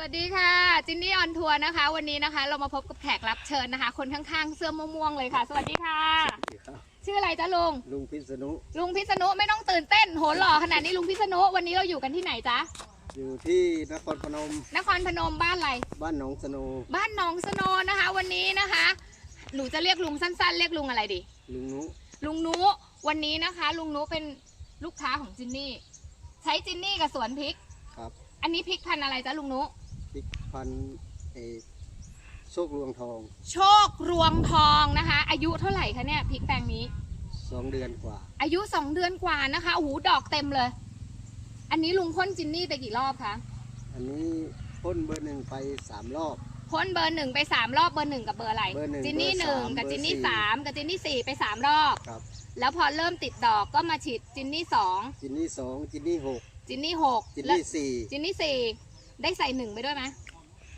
วัสดีค่ะจินนี่ออนทัวร์นะคะ วันนี้นะคะ เรามาพบกับแขกรับเชิญนะคะ คนข้างๆ เสื้อม่วงๆเลยค่ะ สวัสดีค่ะครับชื่ออะไรจ๊ะลุงลุงพิษณุลุงพิษณุไม่ต้องตื่นเต้นโหหล่อขนาดนี้ลุงพิษณุวันนี้เราอยู่กันที่ไหนจ๊ะอยู่ที่นครพนม นครพนมบ้านอะไรบ้านหนองสโนบ้านหนองสโนนะคะ วันนี้นะคะ หนูจะเรียกลุงสั้นๆ เรียกลุงอะไรดีลุงนุลุงนุวันนี้นะคะ ลุงนุเป็นลูกค้าของจินนี่ ใช้จินนี่กับสวนพริกครับ อันนี้พริกพันธุ์อะไรจ๊ะลุงนุ พริกพันธุ์เออโชครวงทอง โชครวงทองนะคะ อายุเท่าไหร่คะเนี่ยพริกแปลงนี้ สองเดือนกว่า อายุสองเดือนกว่านะคะโอ้โหดอกเต็มเลย อันนี้ลุงพ่นจินนี่ไปกี่รอบคะอันนี้พ่นเบอร์หนึ่งไปสามรอบ พ่นเบอร์หนึ่งไปสามรอบเบอร์หนึ่งกับเบอร์อะไรเบอร์หนึ่งจินนี่เบอร์หนึ่งสามกับเบอร์จินนี่สี่ สามกับจินนี่สี่ไปสามรอบ ครับแล้วพอเริ่มติดดอกก็มาฉีดจินนี่สองจินนี่สองจินนี่หกจินนี่หกจินแล้วนี่สี่จินนี่สี่ ได้ใส่หนึ่งไปด้วยไหม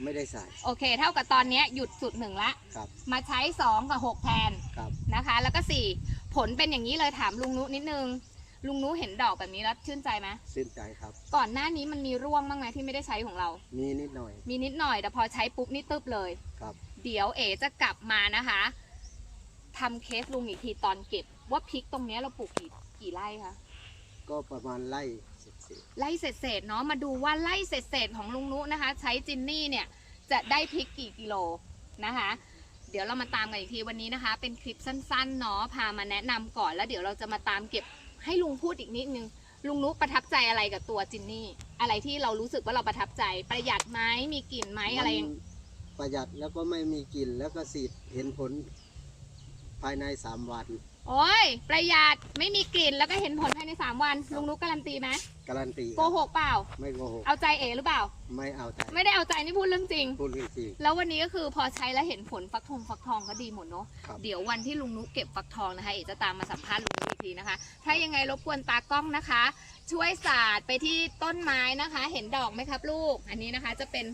ไม่ได้ใส่ โอเค เท่ากับตอนเนี้ยหยุดสุดหนึ่งละ ครับ มาใช้สองกับหกแทนครับ นะคะ แล้วก็สี่ผลเป็นอย่างนี้เลยถามลุงนุนิดนึง ลุงนุเห็นดอกแบบนี้แล้วชื่นใจไหมสิ้นใจครับ ก่อนหน้านี้มันมีร่วงบ้างไหมที่ไม่ได้ใช้ของเรา มีนิดหน่อย มีนิดหน่อยแต่พอใช้ปุ๊บนี่ตึบเลย ครับ เดี๋ยวเอจะกลับมานะคะทำเคสลุงอีกทีตอนเก็บว่าพริกตรงเนี้ยเราปลูกกี่กี่ไร่คะ ก็ประมาณไล่สิบสี่ไร่เศษๆเนาะมาดูว่าไร่เศษๆของลุงนุนะคะ ใช้จินนี่เนี่ยจะได้พริกกี่กิโลนะคะ เดี๋ยวเรามาตามกันอีกทีวันนี้นะคะ เป็นคลิปสั้นๆเนาะพามาแนะนำก่อนแล้วเดี๋ยวเราจะมาตามเก็บให้ลุงพูดอีกนิดนึงลุงนุประทับใจอะไรกับตัวจินนี่ อะไรที่เรารู้สึกว่าเราประทับใจประหยัดไหมมีกลิ่นไหมอะไรอย่างมันประหยัดแล้วก็ไม่มีกลิ่นแล้วก็สีดเห็นผลภายในสามวัน โอ้ย ประหยัดไม่มีกลิ่นแล้วก็เห็นผลภายใน3วันลุงนุกการันตีไหมการันตีโกหกเปล่า ไม่โกหกเอาใจเอหรือเปล่า ไม่เอาใจ ไม่ได้เอาใจนี่พูดเรื่องจริง พูดเรื่องจริง แล้ววันนี้ก็คือพอใช้แล้วเห็นผลฟักทองฟักทองก็ดีหมดเนาะครับเดี๋ยววันที่ลุงนุกเก็บฟักทองนะคะเอกจะตามมาสัมภาษณ์ลุงนุกอีกทีนะคะ ถ้ายังไงรบกวนตากล้องนะคะ ช่วยสาดไปที่ต้นไม้นะคะ เห็นดอกไหมครับลูก อันนี้นะคะจะเป็น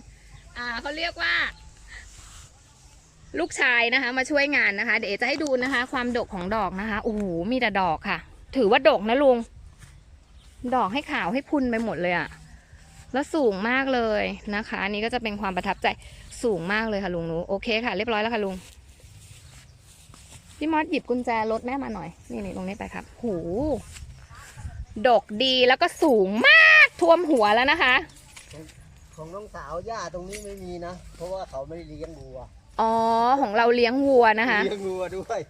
อ่าเขาเรียกว่า ลูกชายนะคะ มาช่วยงานนะคะ เดี๋ยวจะให้ดูนะคะ ความดกของดอกนะคะโอ้โหมีแต่ดอกค่ะ ถือว่าดกนะลุง ดอกให้ขาวให้พุนไปหมดเลยอะแล้วสูงมากเลยนะคะ อันนี้ก็จะเป็นความประทับใจสูงมากเลยค่ะลุงหนูโอเคค่ะ เรียบร้อยแล้วค่ะลุงพี่มอสหยิบกุญแจรถแม่มาหน่อย นี่นี่ตรงนี้ไปครับ หูดกดีแล้วก็สูงมากท่วมหัวแล้วนะคะ ของน้องสาวย่าตรงนี้ไม่มีนะ เพราะว่าเขาไม่ได้เลี้ยงวัว อ๋อของเราเลี้ยงวัวนะคะ เลี้ยงวัวด้วย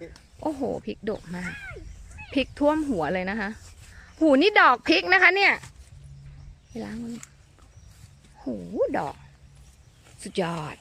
โอ้โหพริกดกมากพริกท่วมหัวเลยนะคะ หูนี่ดอกพริกนะคะ เนี่ยไปล้างมันหูดอก สุดยอด